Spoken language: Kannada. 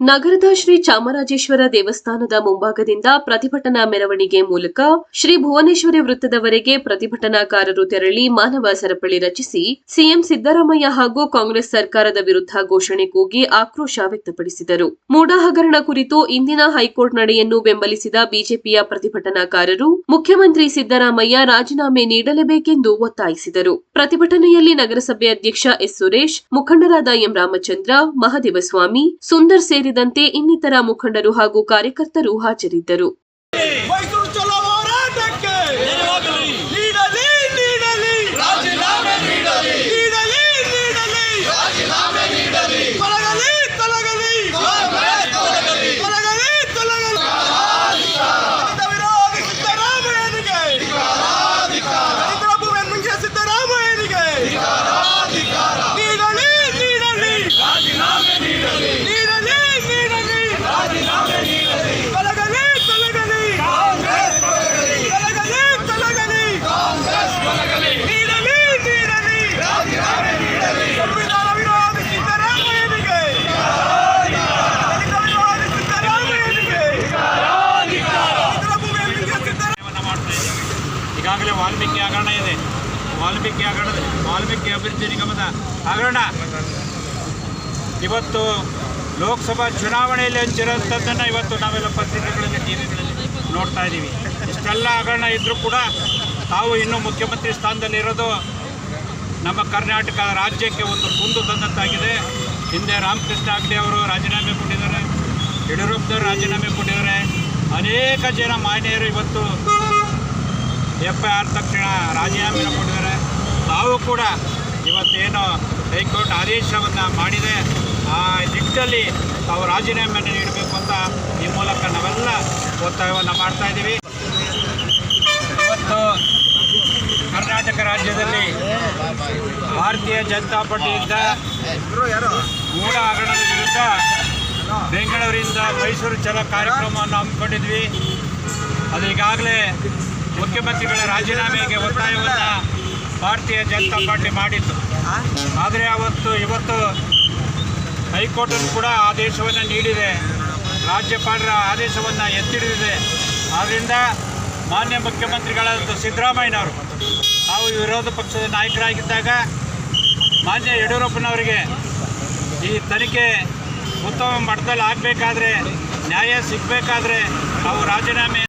ನಗರದ ಶ್ರೀ ಚಾಮರಾಜೇಶ್ವರ ದೇವಸ್ಥಾನದ ಮುಂಭಾಗದಿಂದ ಪ್ರತಿಭಟನಾ ಮೆರವಣಿಗೆ ಮೂಲಕ ಶ್ರೀ ಭುವನೇಶ್ವರಿ ವೃತ್ತದವರೆಗೆ ಪ್ರತಿಭಟನಾಕಾರರು ತೆರಳಿ ಮಾನವ ಸರಪಳಿ ರಚಿಸಿ ಸಿಎಂ ಸಿದ್ದರಾಮಯ್ಯ ಹಾಗೂ ಕಾಂಗ್ರೆಸ್ ಸರ್ಕಾರದ ವಿರುದ್ಧ ಘೋಷಣೆ ಕೂಗಿ ಆಕ್ರೋಶ ವ್ಯಕ್ತಪಡಿಸಿದರು. ಮೂಡಾ ಹಗರಣ ಕುರಿತು ಇಂದಿನ ಹೈಕೋರ್ಟ್ ನಡೆಯನ್ನು ಬೆಂಬಲಿಸಿದ ಬಿಜೆಪಿಯ ಪ್ರತಿಭಟನಾಕಾರರು ಮುಖ್ಯಮಂತ್ರಿ ಸಿದ್ದರಾಮಯ್ಯ ರಾಜೀನಾಮೆ ನೀಡಲೇಬೇಕೆಂದು ಒತ್ತಾಯಿಸಿದರು. ಪ್ರತಿಭಟನೆಯಲ್ಲಿ ನಗರಸಭೆ ಅಧ್ಯಕ್ಷ ಎಸ್ ಸುರೇಶ್, ಮುಖಂಡರಾದ ಎಂ ರಾಮಚಂದ್ರ, ಮಹದೇವಸ್ವಾಮಿ, ಸುಂದರ್ ಸೇರಿದಂತೆ ಇನ್ನಿತರ ಮುಖಂಡರು ಹಾಗೂ ಕಾರ್ಯಕರ್ತರು ಹಾಜರಿದ್ದರು. ವಾಲ್ಮೀಕಿ ಹಗರಣ ಇದೆ. ವಾಲ್ಮೀಕಿ ಹಗರಣದ, ವಾಲ್ಮೀಕಿ ಅಭಿವೃದ್ಧಿ ನಿಗಮದ ಹಗರಣ. ಇವತ್ತು ಲೋಕಸಭಾ ಚುನಾವಣೆಯಲ್ಲಿ ಹಂಚಿರೋಂಥದ್ದನ್ನು ಇವತ್ತು ನಾವೆಲ್ಲ ಪತ್ರಿಕೆಗಳಲ್ಲಿ, ಟಿವಿಗಳಲ್ಲಿ ನೋಡ್ತಾ ಇದ್ದೀವಿ. ಇಷ್ಟೆಲ್ಲ ಹಗರಣ ಇದ್ದರೂ ಕೂಡ ತಾವು ಇನ್ನೂ ಮುಖ್ಯಮಂತ್ರಿ ಸ್ಥಾನದಲ್ಲಿ ಇರೋದು ನಮ್ಮ ಕರ್ನಾಟಕ ರಾಜ್ಯಕ್ಕೆ ಒಂದು ಕುಂದು ತಂದಂತಾಗಿದೆ. ಹಿಂದೆ ರಾಮಕೃಷ್ಣ ಹೆಗಡೆ ಅವರು ರಾಜೀನಾಮೆ ಕೊಟ್ಟಿದ್ದಾರೆ. ಯಡಿಯೂರಪ್ಪನವರು ರಾಜೀನಾಮೆ ಕೊಟ್ಟಿದ್ದಾರೆ. ಅನೇಕ ಜನ ಮಾನ್ಯರು ಇವತ್ತು ಎಫ್ ಐ ಆರ್ ತಕ್ಷಣ ರಾಜೀನಾಮೆ ಕೊಟ್ಟಿದ್ದಾರೆ. ತಾವು ಕೂಡ ಇವತ್ತೇನು ಹೈಕೋರ್ಟ್ ಆದೇಶವನ್ನು ಮಾಡಿದೆ. ಆ ನಿಟ್ಟಿನಲ್ಲಿ ತಾವು ರಾಜೀನಾಮೆಯನ್ನು ನೀಡಬೇಕು ಅಂತ ಈ ಮೂಲಕ ನಾವೆಲ್ಲ ಒತ್ತಾಯವನ್ನು ಮಾಡ್ತಾ ಇದ್ದೀವಿ. ಇವತ್ತು ಕರ್ನಾಟಕ ರಾಜ್ಯದಲ್ಲಿ ಭಾರತೀಯ ಜನತಾ ಪಾರ್ಟಿಯಿಂದ ಮೂಡ ಹಗರಣದ ವಿರುದ್ಧ ಬೆಂಗಳೂರಿಂದ ಮೈಸೂರು ಚಲೋ ಕಾರ್ಯಕ್ರಮವನ್ನು ಹಮ್ಮಿಕೊಂಡಿದ್ವಿ. ಅದು ಈಗಾಗಲೇ ಮುಖ್ಯಮಂತ್ರಿಗಳ ರಾಜೀನಾಮೆಗೆ ಒತ್ತಾಯವನ್ನ ಭಾರತೀಯ ಜನತಾ ಪಾರ್ಟಿ ಮಾಡಿತ್ತು. ಆದರೆ ಅವತ್ತು ಇವತ್ತು ಹೈಕೋರ್ಟನ್ನು ಕೂಡ ಆದೇಶವನ್ನು ನೀಡಿದೆ. ರಾಜ್ಯಪಾಲರ ಆದೇಶವನ್ನು ಎತ್ತಿಡಿದಿದೆ. ಆದ್ದರಿಂದ ಮಾನ್ಯ ಮುಖ್ಯಮಂತ್ರಿಗಳಾದ ಸಿದ್ದರಾಮಯ್ಯನವರು, ತಾವು ವಿರೋಧ ಪಕ್ಷದ ನಾಯಕರಾಗಿದ್ದಾಗ ಮಾನ್ಯ ಯಡಿಯೂರಪ್ಪನವರಿಗೆ ಈ ತನಿಖೆ ಉತ್ತಮ ಮಟ್ಟದಲ್ಲಿ ಆಗಬೇಕಾದ್ರೆ ನ್ಯಾಯ ಸಿಗಬೇಕಾದ್ರೆ ತಾವು ರಾಜೀನಾಮೆ